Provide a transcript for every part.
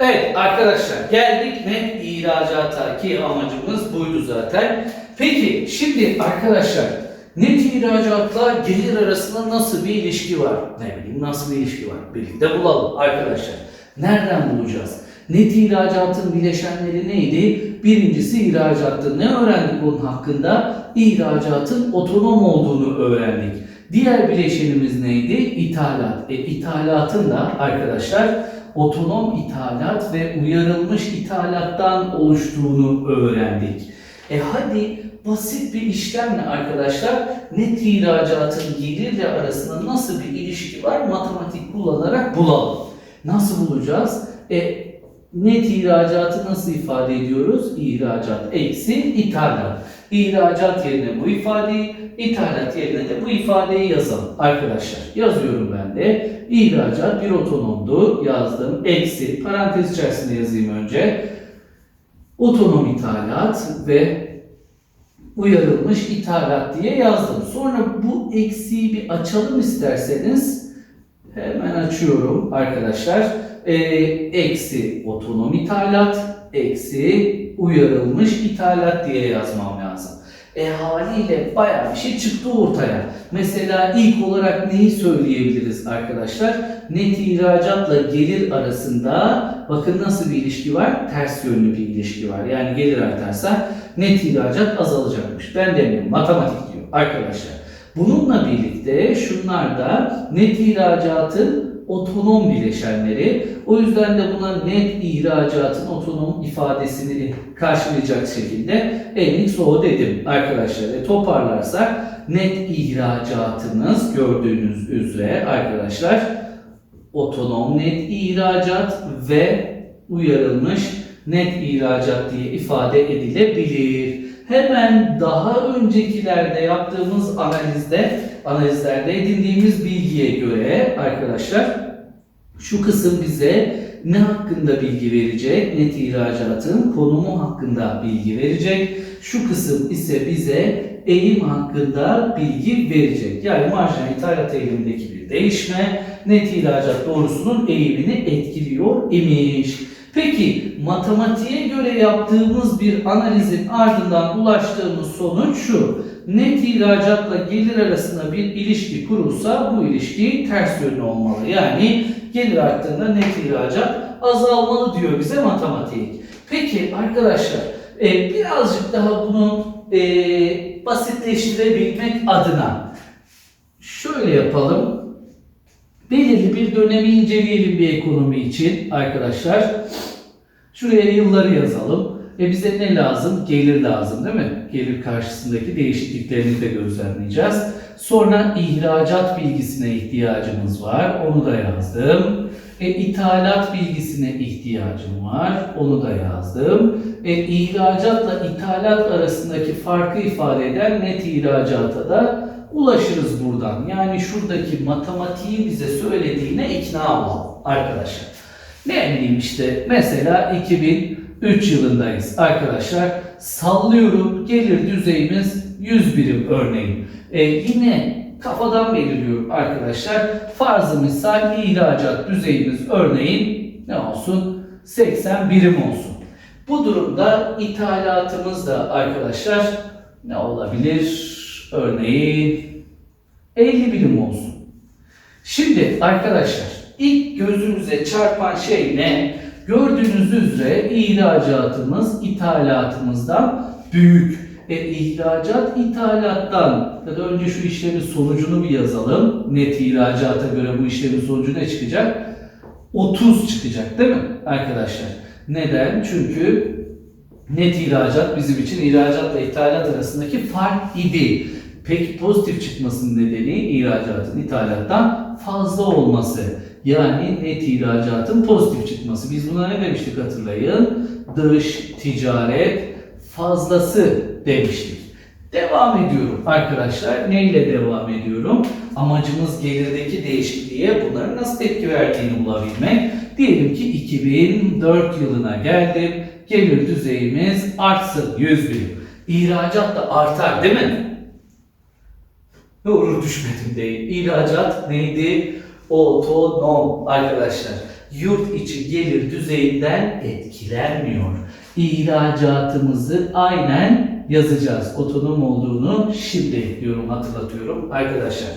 Evet arkadaşlar geldik net ihracata ki amacımız buydu zaten. Peki şimdi arkadaşlar net ihracatla gelir arasında nasıl bir ilişki var? Ne bileyim nasıl bir ilişki var? Birlikte bulalım arkadaşlar. Nereden bulacağız? Net ihracatın bileşenleri neydi? Birincisi ihracatta ne öğrendik onun hakkında? İhracatın otonom olduğunu öğrendik. Diğer bileşenimiz neydi? İthalat. E, ithalatın da arkadaşlar otonom ithalat ve uyarılmış ithalattan oluştuğunu öğrendik. E hadi basit bir işlemle arkadaşlar net ihracatın gelirle arasında nasıl bir ilişki var matematik kullanarak bulalım. Nasıl bulacağız? E, net ihracatı nasıl ifade ediyoruz? İhracat eksi ithalat. İhracat yerine bu ifadeyi, ithalat yerine de bu ifadeyi yazalım arkadaşlar. Yazıyorum ben de. İhracat bir otonomdu. Yazdım. Eksi. Parantez içerisinde yazayım önce. Otonom ithalat ve uyarılmış ithalat diye yazdım. Sonra bu eksiği bir açalım isterseniz. Hemen açıyorum arkadaşlar. Ee, eksi otonom ithalat, eksi uyarılmış ithalat diye yazmam lazım. E haliyle bayağı bir şey çıktı ortaya. Mesela ilk olarak neyi söyleyebiliriz arkadaşlar? Net ihracatla gelir arasında bakın nasıl bir ilişki var? Ters yönlü bir ilişki var. Yani gelir artarsa net ihracat azalacakmış. Ben demiyorum matematik diyor arkadaşlar. Bununla birlikte şunlar da net ihracatın otonom bileşenleri. O yüzden de buna net ihracatın otonom ifadesini karşılayacak şekilde en o dedim arkadaşlar. E, toparlarsak net ihracatımız gördüğünüz üzere arkadaşlar otonom net ihracat ve uyarılmış net ihracat diye ifade edilebilir. Hemen daha öncekilerde yaptığımız analizde, analizlerde edindiğimiz bilgiye göre arkadaşlar şu kısım bize ne hakkında bilgi verecek? Net ihracatın konumu hakkında bilgi verecek. Şu kısım ise bize eğim hakkında bilgi verecek. Yani marjinal ithalat eğilimindeki bir değişme net ihracat doğrusunun eğimini etkiliyor imiş. Peki matematiğe göre yaptığımız bir analizin ardından ulaştığımız sonuç şu. Net ihracatla gelir arasında bir ilişki kurulsa bu ilişki ters yönlü olmalı. Yani gelir arttığında net ihracat azalmalı diyor bize matematik. Peki arkadaşlar e, birazcık daha bunu e, basitleştirebilmek adına şöyle yapalım. Belirli bir dönemi inceleyelim bir ekonomi için arkadaşlar. Şuraya yılları yazalım. E bize ne lazım? Gelir lazım değil mi? Gelir karşısındaki değişikliklerini de gözlemleyeceğiz. Sonra ihracat bilgisine ihtiyacımız var. Onu da yazdım. E, ithalat bilgisine ihtiyacım var. Onu da yazdım. E, ihracatla ithalat arasındaki farkı ifade eden net ihracata da ulaşırız buradan. Yani şuradaki matematiğin bize söylediğine ikna olalım arkadaşlar. Ne bileyim işte mesela 2003 yılındayız arkadaşlar. Sallıyorum gelir düzeyimiz 100 birim örneğin. E, yine kafadan belirliyorum arkadaşlar. Farzı misal ihracat düzeyimiz örneğin ne olsun? 80 birim olsun. Bu durumda ithalatımız da arkadaşlar ne olabilir? Örneğin 50 birim olsun. Şimdi arkadaşlar ilk gözümüze çarpan şey ne? Gördüğünüz üzere ihracatımız ithalatımızdan büyük. E, ihracat ithalattan ya da önce şu işlemin sonucunu bir yazalım. Net ihracata göre bu işlemin sonucu ne çıkacak? 30 çıkacak değil mi arkadaşlar? Neden? Çünkü net ihracat bizim için ihracatla ithalat arasındaki fark idi. Peki pozitif çıkmasının nedeni ihracatın ithalattan fazla olması. Yani net ihracatın pozitif çıkması. Biz buna ne demiştik hatırlayın? Dış ticaret fazlası demiştik. Devam ediyorum arkadaşlar. Neyle devam ediyorum? Amacımız gelirdeki değişikliğe bunların nasıl tepki verdiğini bulabilmek. Diyelim ki 2004 yılına geldim. Gelir düzeyimiz artsın 100 bin. İhracat da artar değil mi? Doğru düşmedim değil. İhracat neydi? Otonom arkadaşlar. yurt içi gelir düzeyinden etkilenmiyor. İhracatımızı aynen yazacağız. Otonom olduğunu şimdi ekliyorum, hatırlatıyorum arkadaşlar.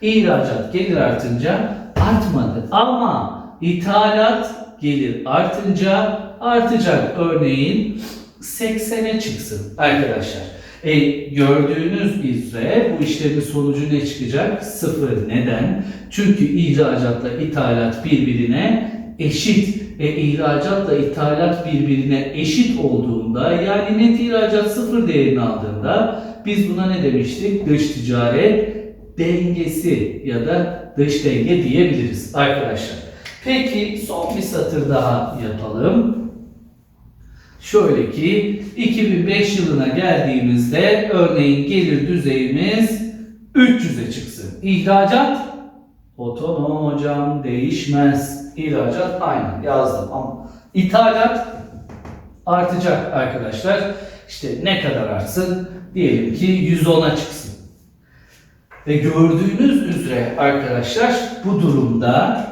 İhracat gelir artınca artmadı ama ithalat gelir artınca artacak. Örneğin 80'e çıksın arkadaşlar. E, gördüğünüz üzere bu işlemin sonucu ne çıkacak? Sıfır. Neden? Çünkü ihracatla ithalat birbirine eşit. E, ihracatla ithalat birbirine eşit olduğunda yani net ihracat sıfır değerini aldığında biz buna ne demiştik? Dış ticaret dengesi ya da dış denge diyebiliriz arkadaşlar. Peki son bir satır daha yapalım. Şöyle ki 2005 yılına geldiğimizde örneğin gelir düzeyimiz 300'e çıksın. İhracat otonom hocam değişmez. İhracat aynı yazdım ama ithalat artacak arkadaşlar. İşte ne kadar artsın? Diyelim ki 110'a çıksın. Ve gördüğünüz üzere arkadaşlar bu durumda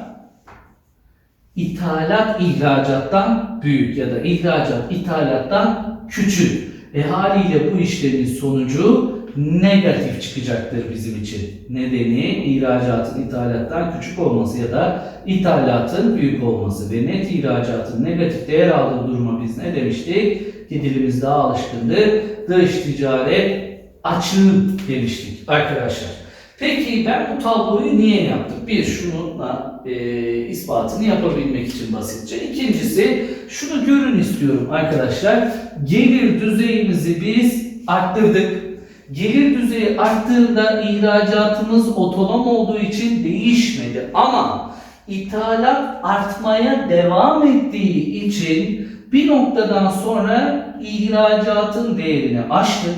ithalat ihracattan büyük ya da ihracat ithalattan küçük. E haliyle bu işlemin sonucu negatif çıkacaktır bizim için. Nedeni ihracatın ithalattan küçük olması ya da ithalatın büyük olması ve net ihracatın negatif değer aldığı duruma biz ne demiştik? Ki dilimiz daha alışkındır. Dış ticaret açığı demiştik arkadaşlar. Peki ben bu tabloyu niye yaptım? Bir, şununla e, ispatını yapabilmek için basitçe. İkincisi, şunu görün istiyorum arkadaşlar. Gelir düzeyimizi biz arttırdık. Gelir düzeyi arttığında ihracatımız otonom olduğu için değişmedi. Ama ithalat artmaya devam ettiği için bir noktadan sonra ihracatın değerini aştı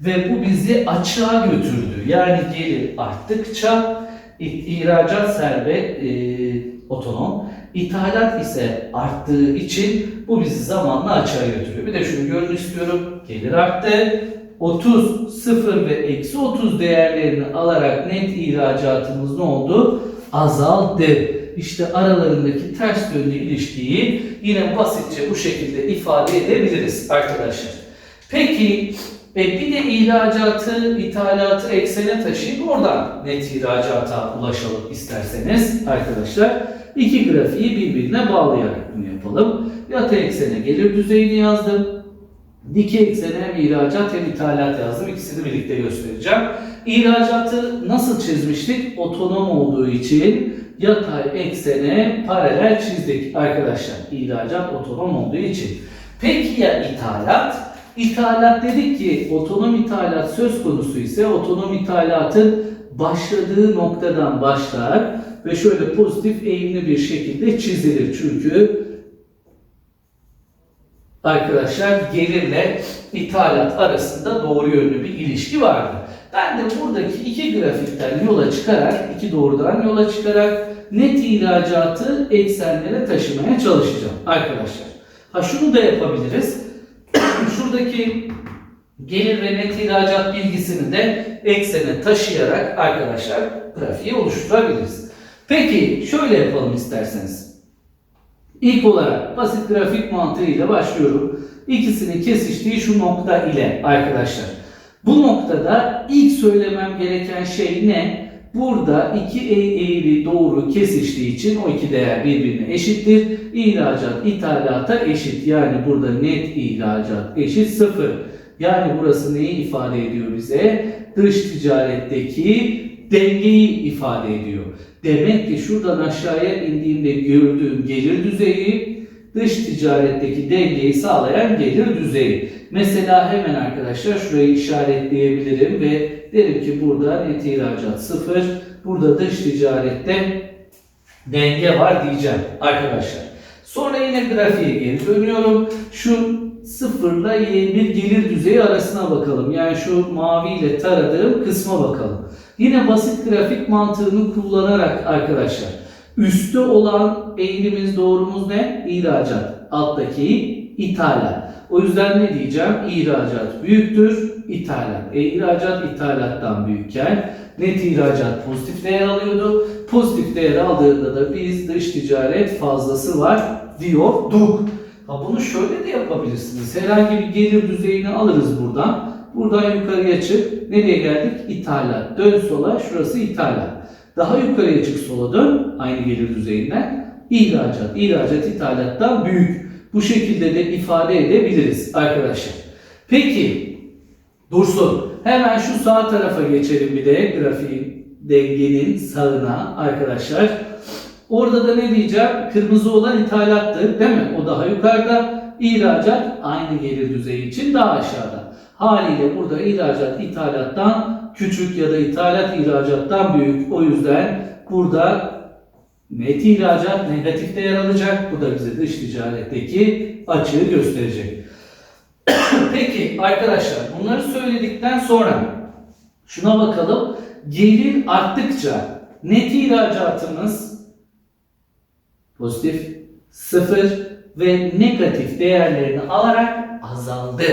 ve bu bizi açığa götürdü. Yani gelir arttıkça ihracat serbest e, otonom, ithalat ise arttığı için bu bizi zamanla açığa götürüyor. Bir de şunu görün istiyorum. Gelir arttı. 30, 0 ve eksi 30 değerlerini alarak net ihracatımız ne oldu? Azaldı. İşte aralarındaki ters yönlü ilişkiyi yine basitçe bu şekilde ifade edebiliriz arkadaşlar. Peki e bir de ihracatı, ithalatı eksene taşıyıp oradan net ihracata ulaşalım isterseniz arkadaşlar. İki grafiği birbirine bağlayarak bunu yapalım. Yatay eksene gelir düzeyini yazdım. Dikey eksene hem ihracat hem ithalat yazdım. İkisini birlikte göstereceğim. İhracatı nasıl çizmiştik? Otonom olduğu için yatay eksene paralel çizdik arkadaşlar. İhracat otonom olduğu için. Peki ya ithalat? İthalat dedik ki otonom ithalat söz konusu ise otonom ithalatın başladığı noktadan başlar ve şöyle pozitif eğimli bir şekilde çizilir. Çünkü arkadaşlar gelirle ithalat arasında doğru yönlü bir ilişki vardı. Ben de buradaki iki grafikten yola çıkarak, iki doğrudan yola çıkarak net ihracatı eksenlere taşımaya çalışacağım arkadaşlar. Ha şunu da yapabiliriz. Şuradaki gelir ve net ihracat bilgisini de eksene taşıyarak arkadaşlar grafiği oluşturabiliriz. Peki şöyle yapalım isterseniz. İlk olarak basit grafik mantığıyla başlıyorum. İkisinin kesiştiği şu nokta ile arkadaşlar. Bu noktada ilk söylemem gereken şey ne? Burada iki eğri doğru kesiştiği için o iki değer birbirine eşittir. İhracat ithalata eşit. Yani burada net ihracat eşit sıfır. Yani burası neyi ifade ediyor bize? Dış ticaretteki dengeyi ifade ediyor. Demek ki şuradan aşağıya indiğimde gördüğüm gelir düzeyi dış ticaretteki dengeyi sağlayan gelir düzeyi. Mesela hemen arkadaşlar şurayı işaretleyebilirim ve derim ki burada net ihracat sıfır. Burada dış ticarette denge var diyeceğim arkadaşlar. Sonra yine grafiğe geri dönüyorum. Şu sıfırla y1 gelir düzeyi arasına bakalım. Yani şu mavi ile taradığım kısma bakalım. Yine basit grafik mantığını kullanarak arkadaşlar. Üstte olan eğilimiz doğrumuz ne? İhracat. Alttaki ithalat. O yüzden ne diyeceğim? İhracat büyüktür, ithalat. E, ihracat ithalattan büyükken net ihracat pozitif değer alıyordu. Pozitif değer aldığında da biz dış ticaret fazlası var diyorduk. Ha bunu şöyle de yapabilirsiniz. Herhangi bir gelir düzeyini alırız buradan. Buradan yukarıya çık. Nereye geldik? İthalat. Dön sola. Şurası ithalat. Daha yukarıya çık sola dön. Aynı gelir düzeyinden. İhracat. İhracat ithalattan büyük. Bu şekilde de ifade edebiliriz arkadaşlar. Peki Dursun. Hemen şu sağ tarafa geçelim bir de grafiğin dengenin sağına arkadaşlar. Orada da ne diyeceğim? Kırmızı olan ithalattı değil mi? O daha yukarıda. İhracat aynı gelir düzeyi için daha aşağıda. Haliyle burada ihracat ithalattan küçük ya da ithalat ihracattan büyük. O yüzden burada net ihracat negatif değer alacak. Bu da bize dış ticaretteki açığı gösterecek. Peki arkadaşlar bunları söyledikten sonra şuna bakalım. Gelir arttıkça net ihracatımız pozitif, sıfır ve negatif değerlerini alarak azaldı.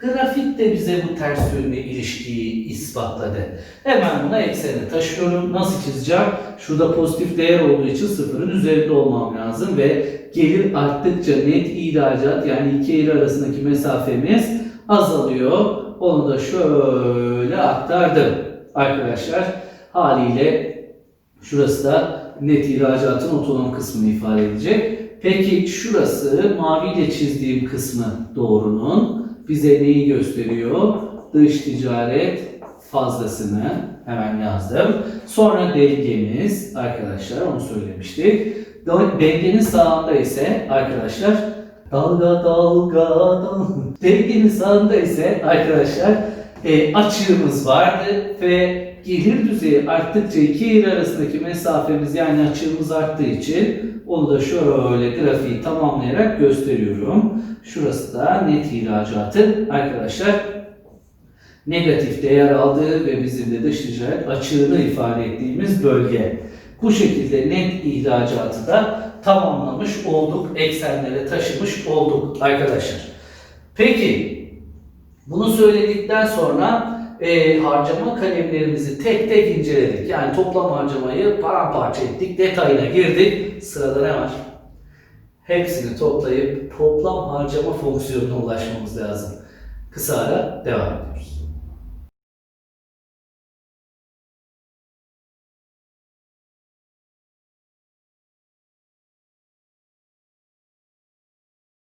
Grafik de bize bu ters yönlü ilişkiyi ispatladı. Hemen buna ekseni taşıyorum. Nasıl çizeceğim? Şurada pozitif değer olduğu için sıfırın üzerinde olmam lazım ve gelir arttıkça net ihracat yani iki yer arasındaki mesafemiz azalıyor. Onu da şöyle aktardım arkadaşlar. Haliyle şurası da net ihracatın otonom kısmını ifade edecek. Peki şurası maviyle çizdiğim kısmı doğrunun bize neyi gösteriyor? Dış ticaret fazlasını hemen yazdım. Sonra dengemiz arkadaşlar onu söylemiştik. Dengenin sağında ise arkadaşlar dalga dalga dalga dengenin sağında ise arkadaşlar e, açığımız vardı ve gelir düzeyi arttıkça iki yer arasındaki mesafemiz yani açığımız arttığı için onu da şöyle grafiği tamamlayarak gösteriyorum. Şurası da net ihracatın arkadaşlar negatif değer aldığı ve bizim de dış ticaret açığını ifade ettiğimiz bölge. Bu şekilde net ihracatı da tamamlamış olduk. Eksenlere taşımış olduk arkadaşlar. Peki bunu söyledikten sonra e, harcama kalemlerimizi tek tek inceledik. Yani toplam harcamayı paramparça ettik, detayına girdik. Sırada ne var? Hepsini toplayıp toplam harcama fonksiyonuna ulaşmamız lazım. Kısa ara devam ediyoruz.